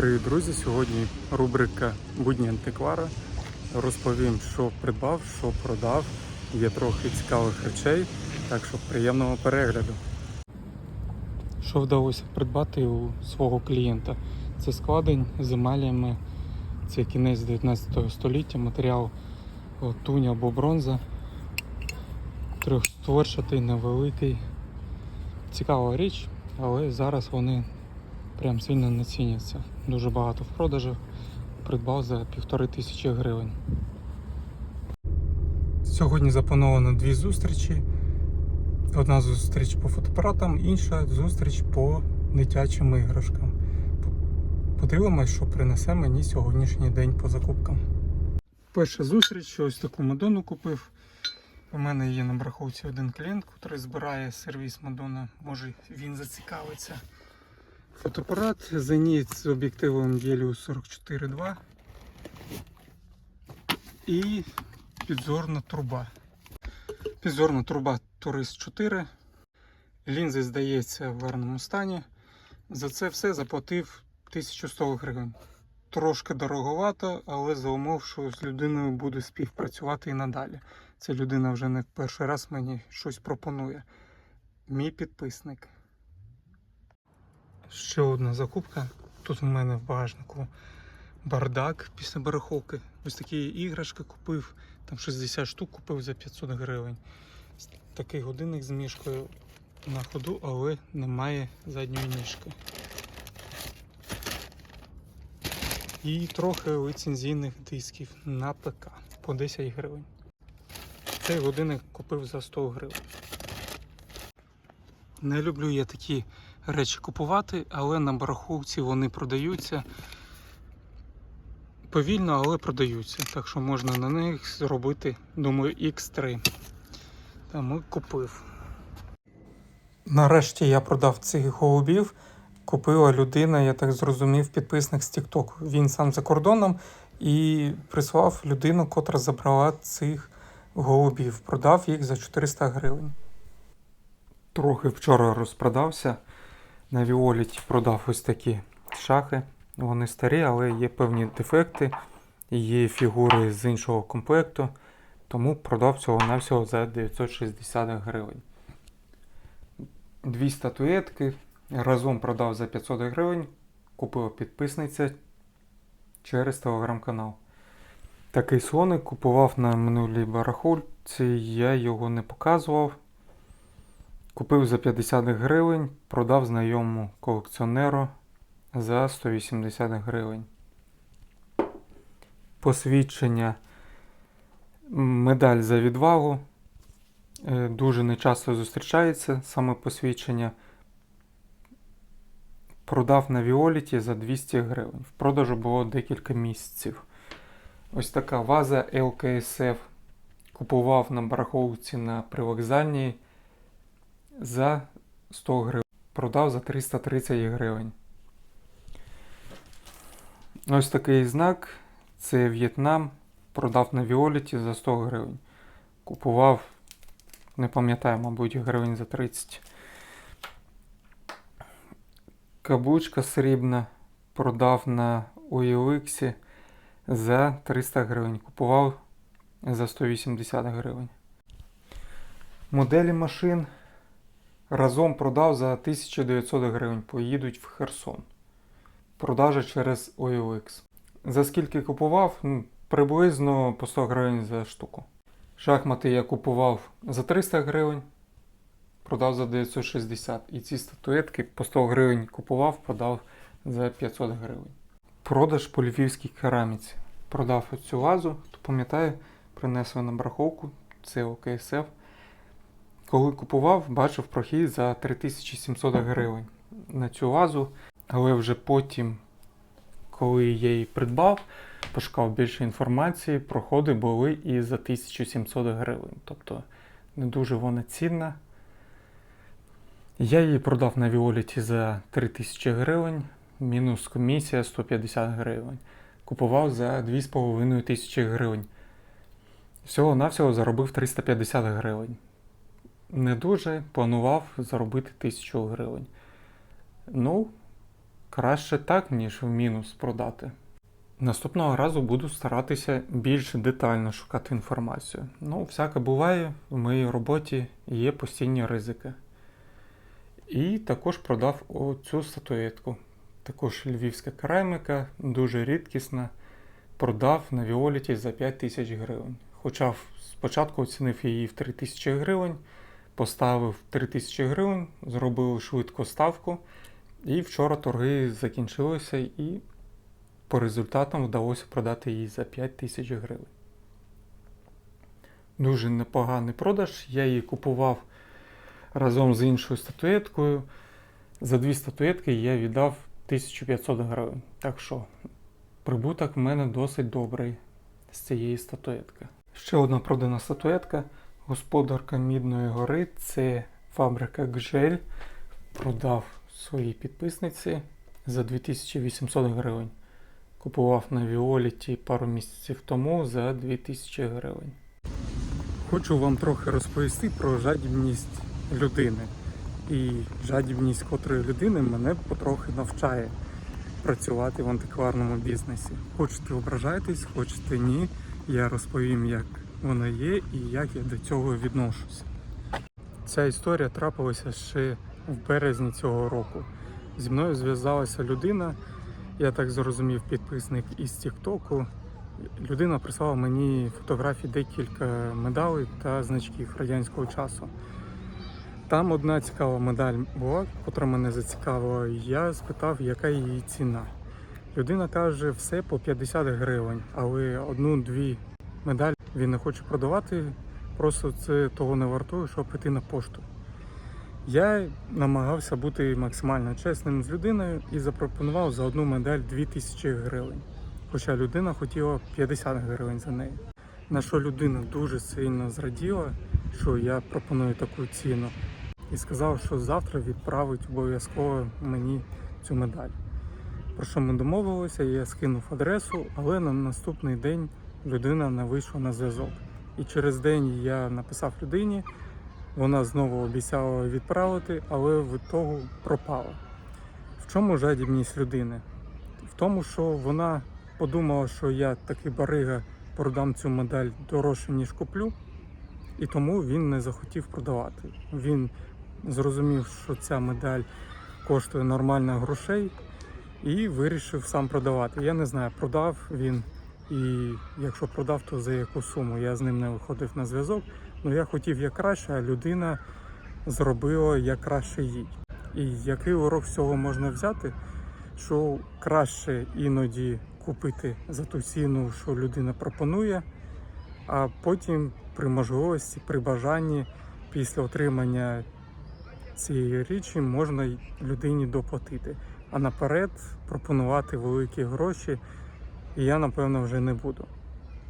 Привіт, друзі! Сьогодні рубрика Будні антиквара. Розповім, що придбав, що продав. Є трохи цікавих речей, так що приємного перегляду. Що вдалося придбати у свого клієнта? Це складень з емалями, це кінець 19 століття, матеріал латунь або бронза. Трьохстворчатий, невеликий. Цікава річ, але зараз вони прям сильно не ціняться. Дуже багато в продажу. Придбав за півтори тисячі гривень. Сьогодні заплановано дві зустрічі. Одна зустріч по фотоапаратам, інша зустріч по дитячим іграшкам. Подивимось, що принесе мені сьогоднішній день по закупкам. Перша зустріч, ось таку Мадонну купив. У мене є на браховці один клієнт, який збирає сервіс Мадонна. Може він зацікавиться. Фотоапарат Zenit з об'єктивом Helios 44.2 і підзорна труба. Підзорна труба Турист 4. Лінзи, здається, в гарному стані. За це все заплатив 1100 гривень. Трошки дороговато, але за умов, що з людиною буду співпрацювати і надалі. Ця людина вже не в перший раз мені щось пропонує. Мій підписник. Ще одна закупка. Тут у мене в багажнику бардак після бараховки. Ось такі іграшки купив. Там 60 штук купив за 500 гривень. Такий годинник з мішкою на ходу, але немає задньої ніжки. І трохи ліцензійних дисків на ПК по 10 гривень. Цей годинник купив за 100 гривень. Не люблю я такі речі купувати, але на бараховці вони продаються повільно, але продаються. Так що можна на них зробити, думаю, X3. Тому купив. Нарешті я продав цих голубів. Купила людина, я так зрозумів, підписник з TikTok. Він сам за кордоном і прислав людину, котра забрала цих голубів. Продав їх за 400 гривень. Трохи вчора розпродався. На Віоліті продав ось такі шахи. Вони старі, але є певні дефекти, є фігури з іншого комплекту, тому продав цього навсього за 960 гривень. Дві статуетки разом продав за 500 гривень, купила підписниця через телеграм-канал. Такий слоник купував на минулій барахольці, я його не показував. Купив за 50 гривень, продав знайомому колекціонеру за 180 гривень. Посвідчення медаль за відвагу. Е, Дуже нечасто зустрічається саме посвідчення. Продав на Віоліті за 200 гривень. В продажу було декілька місяців. Ось така ваза LKSF. Купував на бараховці на привокзальній за 100 гривень. Продав за 330 гривень. Ось такий знак. Це В'єтнам. Продав на Віоліті за 100 гривень. Купував, не пам'ятаю, мабуть, гривень за 30. Каблучка срібна. Продав на OLX за 300 гривень. Купував за 180 гривень. Моделі машин разом продав за 1900 гривень. Поїдуть в Херсон. Продажа через OLX. За скільки купував? Ну, приблизно по 100 гривень за штуку. Шахмати я купував за 300 гривень, продав за 960. І ці статуетки по 100 гривень купував, продав за 500 гривень. Продаж по львівській кераміці. Продав оцю вазу, хто пам'ятає, принесли на браховку, це ОКСФ. Коли купував, бачив прохід за 3700 гривень на цю вазу, але вже потім, коли я її придбав, пошукав більше інформації, проходи були і за 1700 гривень. Тобто не дуже вона цінна. Я її продав на Віоліті за 3000 гривень, мінус комісія 150 гривень. Купував за 2500 гривень. Всього-навсього заробив 350 гривень. Не дуже планував заробити 1000 гривень. Ну, краще так, ніж в мінус продати. Наступного разу буду старатися більш детально шукати інформацію. Ну, всяке буває, в моїй роботі є постійні ризики. І також продав оцю статуетку. Також львівська кераміка, дуже рідкісна. Продав на Віоліті за 5 тисяч гривень. Хоча спочатку оцінив її в 3 тисячі гривень, поставив 3 тисячі гривень, зробив швидко ставку. І вчора торги закінчилися, і по результатам вдалося продати її за 5 тисяч гривень. Дуже непоганий продаж. Я її купував разом з іншою статуеткою. За дві статуетки я віддав 1500 гривень. Так що прибуток в мене досить добрий з цієї статуетки. Ще одна продана статуетка. Господарка Мідної гори це фабрика Гжель. Продав своїй підписниці за 2800 гривень. Купував на Віоліті пару місяців тому за 2000 гривень. Хочу вам трохи розповісти про жадібність людини. І жадібність котрої людини мене потрохи навчає працювати в антикварному бізнесі. Хочете ображайтесь, хочете ні. Я розповім, як воно є і як я до цього відношуся. Ця історія трапилася ще в березні цього року. Зі мною зв'язалася людина, я так зрозумів, підписник із Тіктоку. Людина прислала мені фотографії декілька медалей та значків радянського часу. Там одна цікава медаль була, котра мене зацікавила. Я спитав, яка її ціна. Людина каже, все по 50 гривень, але одну-дві медалі він не хоче продавати. Просто це того не вартує, щоб піти на пошту. Я намагався бути максимально чесним з людиною і запропонував за одну медаль 2000 гривень. Хоча людина хотіла 50 гривень за неї. На що людина дуже сильно зраділа, що я пропоную таку ціну, і сказав, що завтра відправить обов'язково мені цю медаль. Про що ми домовилися, я скинув адресу, але на наступний день людина не вийшла на зв'язок. І через день я написав людині, вона знову обіцяла відправити, але в ітогу пропала. В чому жадібність людини? В тому, що вона подумала, що я такий барига продам цю медаль дорожче, ніж куплю, і тому він не захотів продавати. Він зрозумів, що ця медаль коштує нормально грошей, і вирішив сам продавати. Я не знаю, продав він, і якщо продав, то за яку суму. Я з ним не виходив на зв'язок. Ну я хотів як краще, а людина зробила як краще їй. І який урок з цього можна взяти? Що краще іноді купити за ту ціну, що людина пропонує, а потім при можливості, при бажанні після отримання цієї річі можна людині доплатити. А наперед пропонувати великі гроші і я, напевно, вже не буду,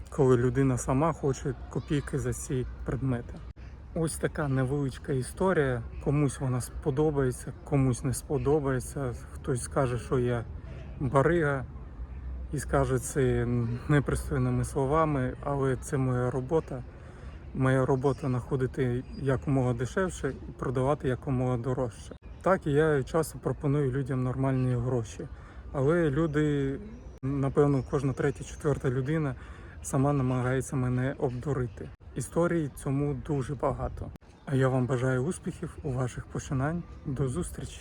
коли людина сама хоче копійки за ці предмети. Ось така невеличка історія. Комусь вона сподобається, комусь не сподобається. Хтось скаже, що я барига, і скаже це непристойними словами, але це моя робота. Моя робота знаходити якомога дешевше і продавати якомога дорожче. Так, я часто пропоную людям нормальні гроші, але люди, напевно, кожна третя, четверта людина сама намагається мене обдурити. Історії цьому дуже багато. А я вам бажаю успіхів у ваших починань. До зустрічі!